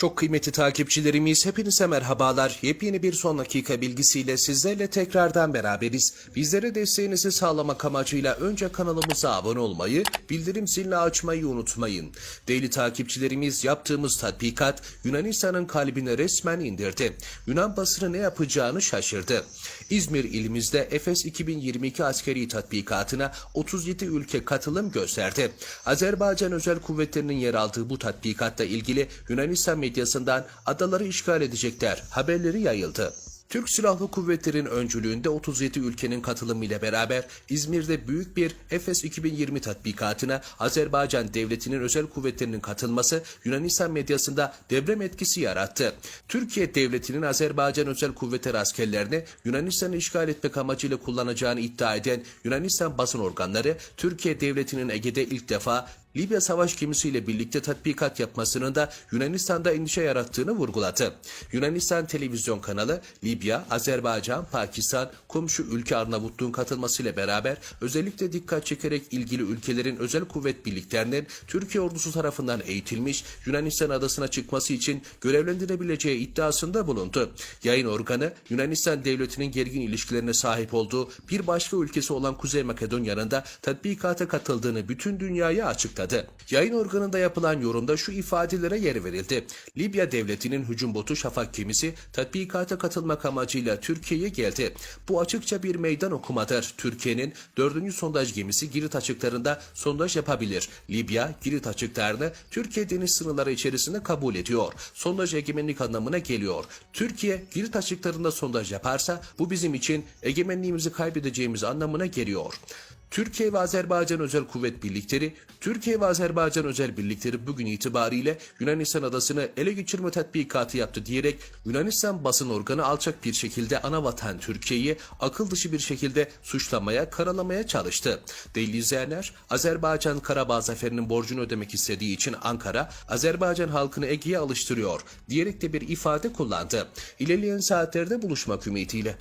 Çok kıymetli takipçilerimiz hepinize merhabalar. Yepyeni bir son dakika bilgisiyle sizlerle tekrardan beraberiz. Bizlere desteğinizi sağlamak amacıyla önce kanalımıza abone olmayı, bildirim zilini açmayı unutmayın. Değerli takipçilerimiz yaptığımız tatbikat Yunanistan'ın kalbine resmen indirdi. Yunan basını ne yapacağını şaşırdı. İzmir ilimizde Efes 2022 askeri tatbikatına 37 ülke katılım gösterdi. Azerbaycan Özel Kuvvetleri'nin yer aldığı bu tatbikatla ilgili Yunanistan medyasından adaları işgal edecekler haberleri yayıldı. Türk Silahlı Kuvvetleri'nin öncülüğünde 37 ülkenin katılımıyla beraber İzmir'de büyük bir Efes 2020 tatbikatına Azerbaycan Devleti'nin özel kuvvetlerinin katılması Yunanistan medyasında deprem etkisi yarattı. Türkiye Devleti'nin Azerbaycan özel kuvvetleri askerlerini Yunanistan'ı işgal etmek amacıyla kullanacağını iddia eden Yunanistan basın organları Türkiye Devleti'nin Ege'de ilk defa Libya savaş gemisiyle birlikte tatbikat yapmasının da Yunanistan'da endişe yarattığını vurguladı. Yunanistan televizyon kanalı Libya, Azerbaycan, Pakistan, komşu ülke Arnavutluğun katılmasıyla beraber özellikle dikkat çekerek ilgili ülkelerin özel kuvvet birliklerinin Türkiye ordusu tarafından eğitilmiş Yunanistan adasına çıkması için görevlendirebileceği iddiasında bulundu. Yayın organı Yunanistan devletinin gergin ilişkilerine sahip olduğu bir başka ülkesi olan Kuzey Makedonya'nın da tatbikata katıldığını bütün dünyaya açıkladı. Yayın organında yapılan yorumda şu ifadelere yer verildi. Libya devletinin hücum botu Şafak gemisi tatbikata katılmak amacıyla Türkiye'ye geldi. Bu açıkça bir meydan okumadır. Türkiye'nin dördüncü sondaj gemisi Girit açıklarında sondaj yapabilir. Libya Girit açıklarını Türkiye deniz sınırları içerisinde kabul ediyor. Sondaj egemenlik anlamına geliyor. Türkiye Girit açıklarında sondaj yaparsa bu bizim için egemenliğimizi kaybedeceğimiz anlamına geliyor. Türkiye ve Azerbaycan Özel Kuvvet Birlikleri, Türkiye ve Azerbaycan Özel Birlikleri bugün itibariyle Yunanistan adasını ele geçirme tatbikatı yaptı diyerek Yunanistan basın organı alçak bir şekilde ana vatan Türkiye'yi akıl dışı bir şekilde suçlamaya, karalamaya çalıştı. Değerli izleyenler, Azerbaycan Karabağ zaferinin borcunu ödemek istediği için Ankara, Azerbaycan halkını Ege'ye alıştırıyor diyerek de bir ifade kullandı. İlerleyen saatlerde buluşmak ümidiyle.